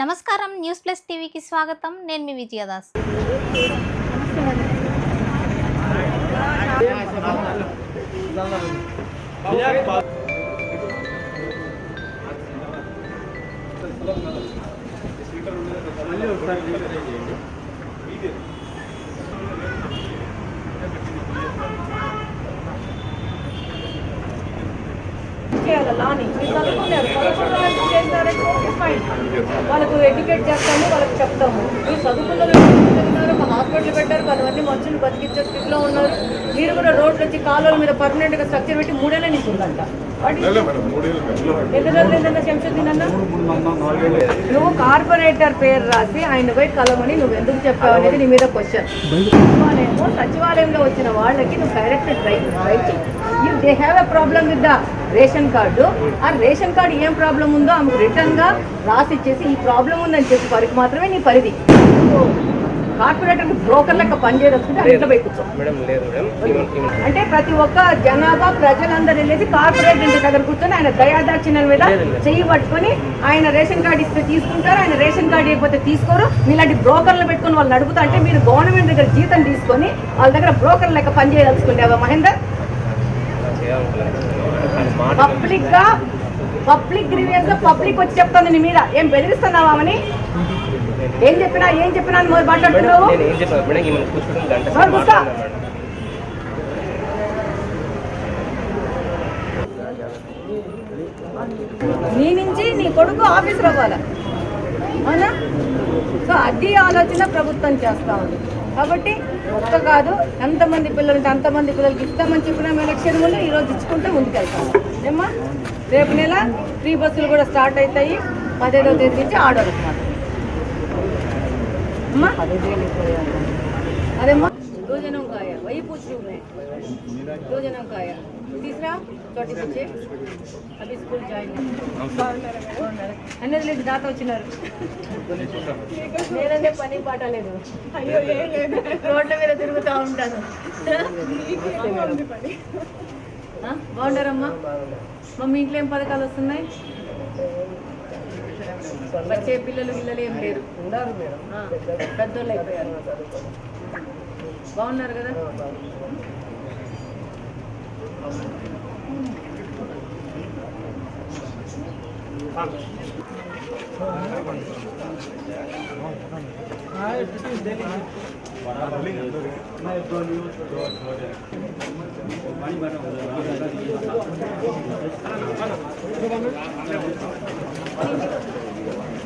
నమస్కారం news plus టీవీకి స్వాగతం. నేను మీ విజయదాస్ చేయాలి లాని మీరు చదువుకున్నారు చదువుకున్న వాళ్ళు ఎందుకు చేస్తారంటే ఓకే ఫైన్ వాళ్ళకు ఎడ్యుకేట్ చేస్తాము వాళ్ళకి చెప్తాము. మీరు చదువుకున్న ఉన్నారు ఒక హాస్పిటల్ పెట్టారు కొంతమంది మనుషులు బతికించే స్థితిలో ఉన్నారు. మీరు కూడా రోడ్లు వచ్చి కాలువల మీద పర్మనెంట్గా స్ట్రక్చర్ పెట్టి మూడేళ్ళ నుంచి ఉందంట. వాటి ఎన్ని రోజులు ఏంటన్నా శంషుద్దీన్ అన్న నువ్వు కార్పొరేటర్ పేరు రాసి ఆయన పోయి కలవని నువ్వు ఎందుకు చెప్పావు అనేది నీ మీద క్వశ్చన్ సచివాలయము సచివాలయంలో వచ్చిన వాళ్ళకి నువ్వు direct right right you they have a problem with the ration card. ఆ రేషన్ కార్డు ఏం ప్రాబ్లం ఉందో ఆమెకు రిటర్న్గా రాసి ఇచ్చేసి ఈ ప్రాబ్లం ఉందని చెప్పి వారికి మాత్రమే నీ పరిధి. కార్పొరేటర్ బ్రోకర్ లెక్క పనిచేయదలుచుకుంటే అంటే ప్రతి ఒక్క జనాభా ప్రజలందరూ వెళ్ళేసి కార్పొరేట్ ఇంటి దగ్గర కూర్చొని ఆయన దయాదాక్షిణ్యం మీద చెయ్యి పట్టుకొని ఆయన రేషన్ కార్డు ఇస్తే తీసుకుంటారు ఆయన రేషన్ కార్డు ఇవ్వకపోతే తీసుకోరు. మీలాంటి బ్రోకర్లు పెట్టుకొని వాళ్ళు నడుపుతా అంటే మీరు గవర్నమెంట్ దగ్గర జీతం తీసుకొని వాళ్ళ దగ్గర బ్రోకర్ లెక్క పనిచేయదలుచుకుంటావా మహేందర్? పబ్లిక్గా పబ్లిక్ గ్రీవియన్స్ పబ్లిక్ వచ్చి చెప్తుంది నీ మీద. ఏం బెదిరిస్తున్నావా అని ఏం చెప్పినా ఏం చెప్పినా అని మాట్లాడుతున్నావు? నీ నుంచి నీ కొడుకు ఆఫీస్ రావాలా. అవునా? సో అది ఆలోచన ప్రభుత్వం చేస్తా ఉంది. కాబట్టి ఒక్క కాదు ఎంతమంది పిల్లలు ఉంటే అంతమంది పిల్లలకి ఇస్తామని చెప్పిన ఎలక్షన్ ముందు ఈరోజు ఇచ్చుకుంటే ముందుకెళ్తాం. ఏమ్మా? రేపు నెల ఫ్రీ బస్సులు కూడా స్టార్ట్ అవుతాయి. పదిహేడవ తేదీ నుంచి ఆర్డర్ అమ్మా? అదేమ్మా? रोजाना का आया वही पूछ रही का आया तीसरा తోటి వచ్చే అవి వచ్చినారు నేనంటే పని పాట లేదు రోడ్ల మీద తిరుగుతూ ఉంటాను. బాగుంటారమ్మా మమ్మీ ఇంట్లో ఏం పథకాలు వస్తున్నాయి? వచ్చే పిల్లలు పిల్లలు ఏం లేరు. పెద్దోళ్ళు అయిపోయారు. బాగున్నారు కదా?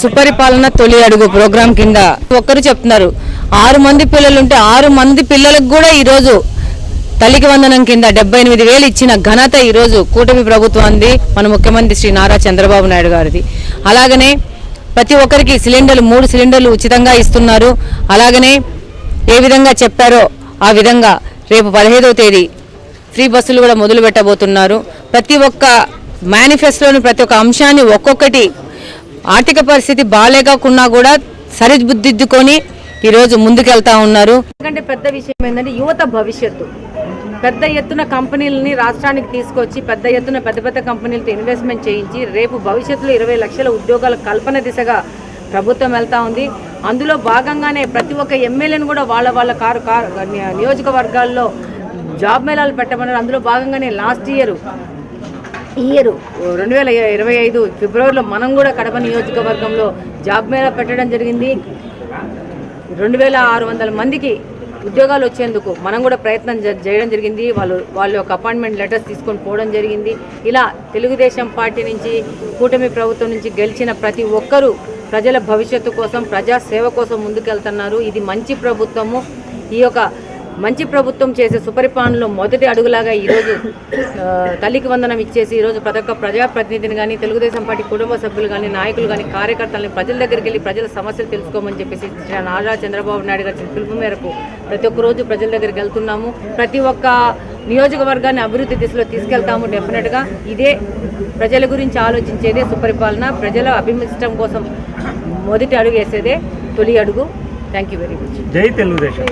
సుపరిపాలన తొలి అడుగు ప్రోగ్రాం కింద ఒక్కరు చెప్తున్నారు. ఆరు మంది పిల్లలు ఉంటే ఆరు మంది పిల్లలకు కూడా ఈరోజు తల్లికి వందనం కింద డెబ్బై ఎనిమిది వేలు ఇచ్చిన ఘనత ఈరోజు కూటమి ప్రభుత్వాన్ని మన ముఖ్యమంత్రి శ్రీ నారా చంద్రబాబు నాయుడు గారిది. అలాగనే ప్రతి ఒక్కరికి సిలిండర్లు మూడు సిలిండర్లు ఉచితంగా ఇస్తున్నారు. అలాగనే ఏ విధంగా చెప్పారో ఆ విధంగా రేపు పదహైదవ తేదీ ఫ్రీ బస్సులు కూడా మొదలు పెట్టబోతున్నారు ప్రతి ఒక్క మేనిఫెస్టోని ప్రతి ఒక్క అంశాన్ని ఒక్కొక్కటి ఆర్థిక పరిస్థితి బాగాలేకుండా కూడా సరిదిద్దుకొని ఈరోజు ముందుకెళ్తా ఉన్నారు. ఎందుకంటే పెద్ద విషయం ఏంటంటే యువత భవిష్యత్తు. పెద్ద ఎత్తున కంపెనీలని రాష్ట్రానికి తీసుకొచ్చి పెద్ద ఎత్తున పెద్ద పెద్ద కంపెనీలతో ఇన్వెస్ట్మెంట్ చేయించి రేపు భవిష్యత్తులో ఇరవై లక్షల ఉద్యోగాల కల్పన దిశగా ప్రభుత్వం వెళ్తా ఉంది. అందులో భాగంగానే ప్రతి ఒక్క ఎమ్మెల్యేను కూడా వాళ్ళ వాళ్ళ కారు కారు నియోజకవర్గాల్లో జాబ్ మేళాలు పెట్టమన్నారు. అందులో భాగంగానే లాస్ట్ ఇయర్ ఇయర్. రెండు వేల ఇరవై ఐదు ఫిబ్రవరిలో మనం కూడా కడప నియోజకవర్గంలో జాబ్ మేళా పెట్టడం జరిగింది. రెండు వేల ఆరు వందల మందికి ఉద్యోగాలు వచ్చేందుకు మనం కూడా ప్రయత్నం జ- చేయడం జరిగింది. వాళ్ళు వాళ్ళ యొక్క అపాయింట్మెంట్ లెటర్స్ తీసుకొని పోవడం జరిగింది. ఇలా తెలుగుదేశం పార్టీ నుంచి కూటమి ప్రభుత్వం నుంచి గెలిచిన ప్రతి ఒక్కరూ ప్రజల భవిష్యత్తు కోసం ప్రజాసేవ కోసం ముందుకెళ్తున్నారు. ఇది మంచి ప్రభుత్వము. ఈ యొక్క మంచి ప్రభుత్వం చేసే సుపరిపాలనలో మొదటి అడుగులాగా ఈరోజు తల్లికి వందనం ఇచ్చేసి ఈరోజు ప్రతి ఒక్క ప్రజాప్రతినిధిని కానీ తెలుగుదేశం పార్టీ కుటుంబ సభ్యులు కానీ నాయకులు కానీ కార్యకర్తలని ప్రజల దగ్గరికి వెళ్ళి ప్రజల సమస్యలు తెలుసుకోమని చెప్పేసి నారా చంద్రబాబు నాయుడు గారి పిలుపు మేరకు ప్రతి ఒక్క రోజు ప్రజల దగ్గరికి వెళ్తున్నాము. ప్రతి ఒక్క నియోజకవర్గాన్ని అభివృద్ధి దిశలో తీసుకెళ్తాము డెఫినెట్గా ఇదే ప్రజల గురించి ఆలోచించేదే సుపరిపాలన. ప్రజల అభిమిష్టం కోసం మొదటి అడుగు వేసేదే తొలి అడుగు. థ్యాంక్ యూ వెరీ మచ్ జై తెలుగుదేశం.